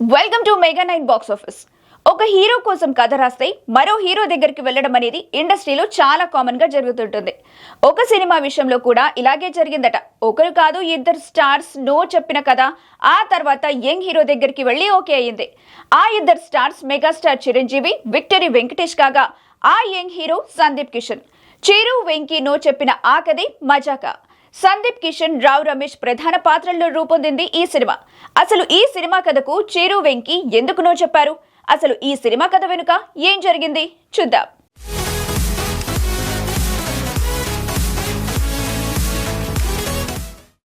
Welcome to mega nine box office ఒక hero కోసం కథ రాస్తే మరో హీరో దగ్గరికి వెళ్ళడం అనేది ఇండస్ట్రీలో చాలా కామన్గా జరుగుతుంటుంది. ఒక సినిమా విషయంలో కూడా ఇలాగే జరిగిందట. ఒకరు కాదు ఇద్దరు స్టార్స్ నో చెప్పిన కథ ఆ తర్వాత యంగ్ హీరో దగ్గరికి వెళ్ళి ఓకే అయ్యింది ఆ ఇద్దరు stars megastar Chiranjeevi victory Venkatesh కాగా ఆ young hero Sandeep Kishan. Chiru Venky no చెప్పిన ఆ కథే మజాకా. సందీప్ కిషన్ రావు రమేష్ ప్రధాన పాత్రల్లో రూపొందింది ఈ సినిమా. అసలు ఈ సినిమా కథకు చీరు వెంకి ఎందుకునో చెప్పారు? అసలు ఈ సినిమా కథ వెనుక ఏం జరిగింది? చూద్దాం.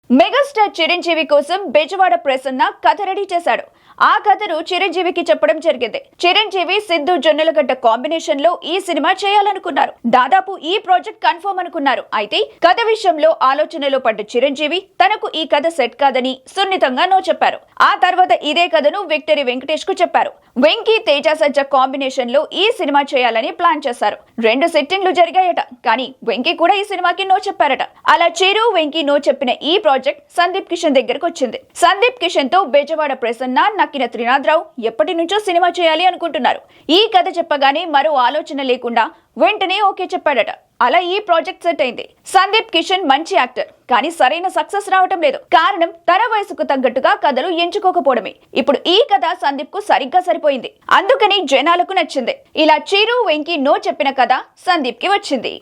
మెగాస్టార్ చిరంజీవి కోసం బెజవాడ ప్రసన్న కథ రెడీ చేశాడు. ఆ కథను చిరంజీవికి చెప్పడం జరిగింది. చిరంజీవి సిద్ధు జొన్నలగడ్డ కాంబినేషన్లో ఈ సినిమా చేయాలనుకున్నారు. దాదాపు ఈ ప్రాజెక్ట్ కన్ఫర్మ్ అనుకున్నారు. అయితే కథ విషయంలో ఆలోచనలో పడ్డ చిరంజీవి తనకు ఈ కథ సెట్ కాదని సున్నితంగా నో చెప్పారు. ఆ తర్వాత ఇదే కథను విక్టరీ వెంకటేష్కు చెప్పారు. వెంకీ తేజ సజ్జ కాంబినేషన్లో ఈ సినిమా చేయాలని ప్లాన్ చేశారు. రెండు సెట్టింగ్లు జరిగాయట కానీ వెంకీ కూడా ఈ సినిమాకి నో చెప్పారట. అలా చిరు వెంకీ నో చెప్పిన ఈ ప్రాజెక్ట్ సందీప్ కిషన్ దగ్గరకు వచ్చింది. సందీప్ కిషన్తో బెజవాడ ప్రసన్న నక్కిన త్రినాథరావు ఎప్పటి నుంచో సినిమా చేయాలి అనుకుంటున్నారు. ఈ కథ చెప్పగానే మరో ఆలోచన లేకుండా వెంటనే ఓకే చెప్పాడట. అలా ఈ ప్రాజెక్ట్ సెట్ అయింది. సందీప్ కిషన్ మంచి యాక్టర్. కానీ సరైన సక్సెస్ రావటం లేదు. కారణం తన వయసుకు తగ్గట్టుగా కథలు ఎంచుకోకపోవడమే. ఇప్పుడు ఈ కథ సందీప్కు సరిగ్గా సరిపోయింది. అందుకని జనాలకు నచ్చింది. ఇలా చిరు వెంకి నో చెప్పిన కథ సందీప్కి వచ్చింది.